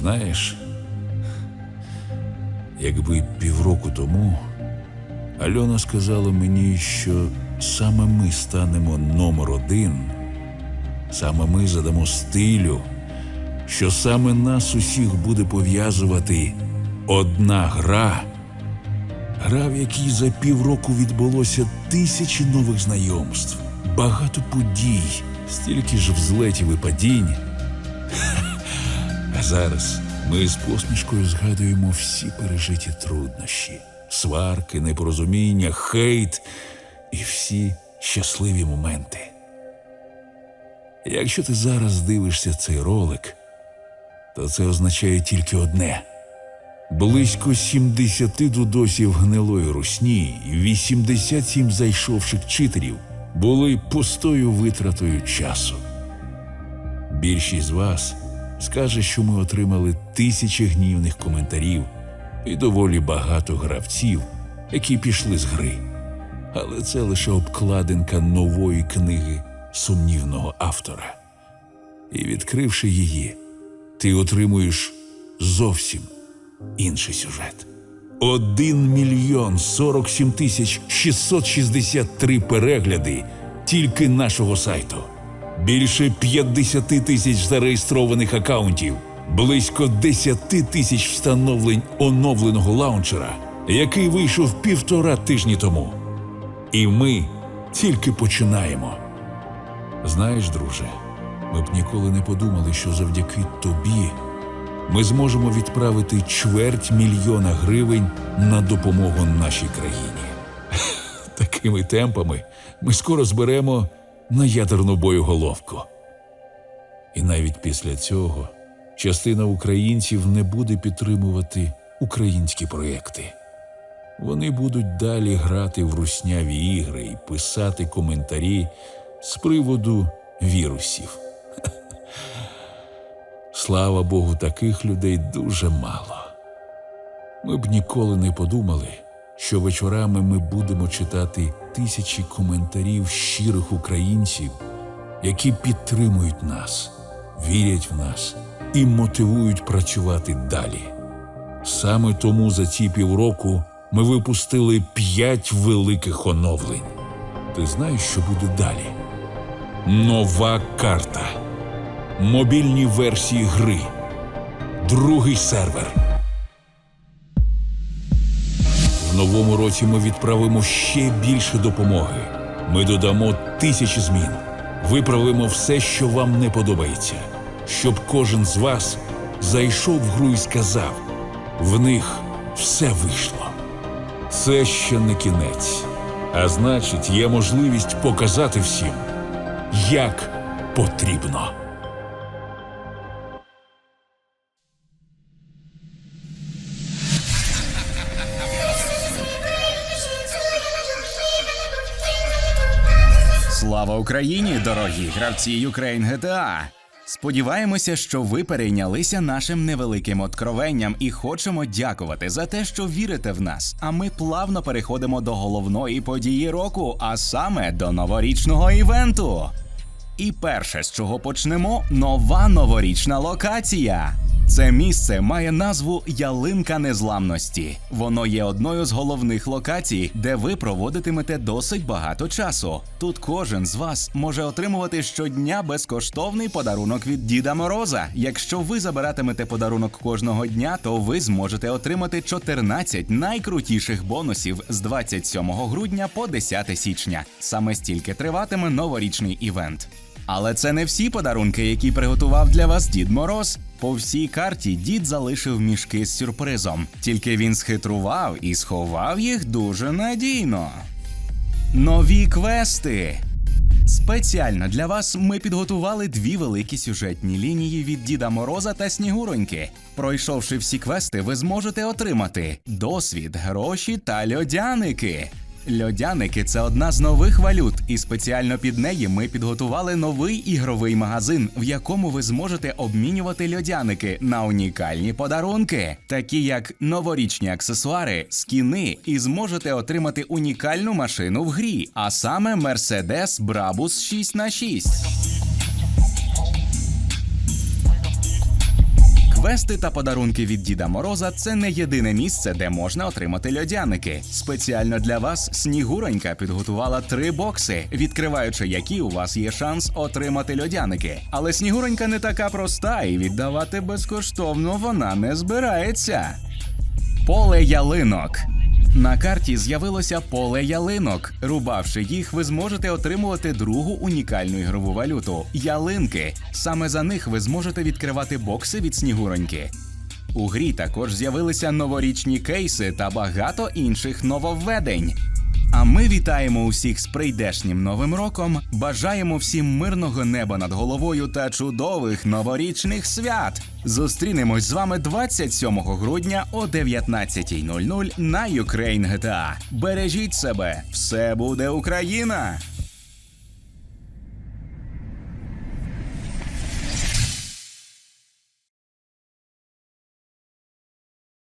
Знаєш, якби півроку тому Альона сказала мені, що саме ми станемо номер один, саме ми задамо стилю, що саме нас усіх буде пов'язувати одна гра, гра, в якій за півроку відбулося тисячі нових знайомств, багато подій, стільки ж взлетів і падінь. А зараз ми з посмішкою згадуємо всі пережиті труднощі, сварки, непорозуміння, хейт і всі щасливі моменти. Якщо ти зараз дивишся цей ролик, то це означає тільки одне: близько 70 дудосів гнилої русні і 87 зайшовших читерів були пустою витратою часу. Більшість з вас скаже, що ми отримали тисячі гнівних коментарів і доволі багато гравців, які пішли з гри. Але це лише обкладинка нової книги сумнівного автора. І відкривши її, ти отримуєш зовсім інший сюжет. Один мільйон сорок сім тисяч 663 перегляди тільки нашого сайту. Більше 50 тисяч зареєстрованих акаунтів, близько 10 тисяч встановлень оновленого лаунчера, який вийшов півтора тижні тому. І ми тільки починаємо. Знаєш, друже, ми б ніколи не подумали, що завдяки тобі ми зможемо відправити чверть мільйона гривень на допомогу нашій країні. Такими темпами ми скоро зберемо на ядерну боєголовку. І навіть після цього частина українців не буде підтримувати українські проєкти. Вони будуть далі грати в русняві ігри і писати коментарі з приводу вірусів. Слава Богу, таких людей дуже мало. Ми б ніколи не подумали, що вечорами ми будемо читати тисячі коментарів щирих українців, які підтримують нас, вірять в нас і мотивують працювати далі. Саме тому за ці півроку ми випустили п'ять великих оновлень. Ти знаєш, що буде далі? Нова карта, мобільні версії гри, другий сервер. Новому році ми відправимо ще більше допомоги. Ми додамо тисячі змін, виправимо все, що вам не подобається, щоб кожен з вас зайшов в гру і сказав: в них все вийшло. Це ще не кінець, а значить, є можливість показати всім, як потрібно. Слава Україні, дорогі гравці Ukraine GTA! Сподіваємося, що ви перейнялися нашим невеликим откровенням і хочемо дякувати за те, що вірите в нас. А ми плавно переходимо до головної події року, а саме до новорічного івенту. І перше, з чого почнемо, нова новорічна локація. Це місце має назву Ялинка Незламності. Воно є одною з головних локацій, де ви проводитимете досить багато часу. Тут кожен з вас може отримувати щодня безкоштовний подарунок від Діда Мороза. Якщо ви забиратимете подарунок кожного дня, то ви зможете отримати 14 найкрутіших бонусів з 27 грудня по 10 січня. Саме стільки триватиме новорічний івент. Але це не всі подарунки, які приготував для вас Дід Мороз. По всій карті дід залишив мішки з сюрпризом, тільки він схитрував і сховав їх дуже надійно. Нові квести. Спеціально для вас ми підготували дві великі сюжетні лінії від Діда Мороза та Снігуроньки. Пройшовши всі квести, ви зможете отримати досвід, гроші та льодяники. Льодяники це одна з нових валют, і спеціально під неї ми підготували новий ігровий магазин, в якому ви зможете обмінювати льодяники на унікальні подарунки, такі як новорічні аксесуари, скіни, і зможете отримати унікальну машину в грі, а саме Mercedes Brabus 6 Квести та подарунки від Діда Мороза це не єдине місце, де можна отримати льодяники. Спеціально для вас Снігуронька підготувала три бокси, відкриваючи які у вас є шанс отримати льодяники. Але Снігуронька не така проста, і віддавати безкоштовно вона не збирається. Поле ялинок. На карті з'явилося поле ялинок. Рубавши їх, ви зможете отримувати другу унікальну ігрову валюту ялинки. Саме за них ви зможете відкривати бокси від снігуроньки. У грі також з'явилися новорічні кейси та багато інших нововведень. А ми вітаємо усіх з прийдешнім новим роком. Бажаємо всім мирного неба над головою та чудових новорічних свят. Зустрінемось з вами 27 грудня о 19.00 на Ukraine GTA. Бережіть себе, все буде Україна!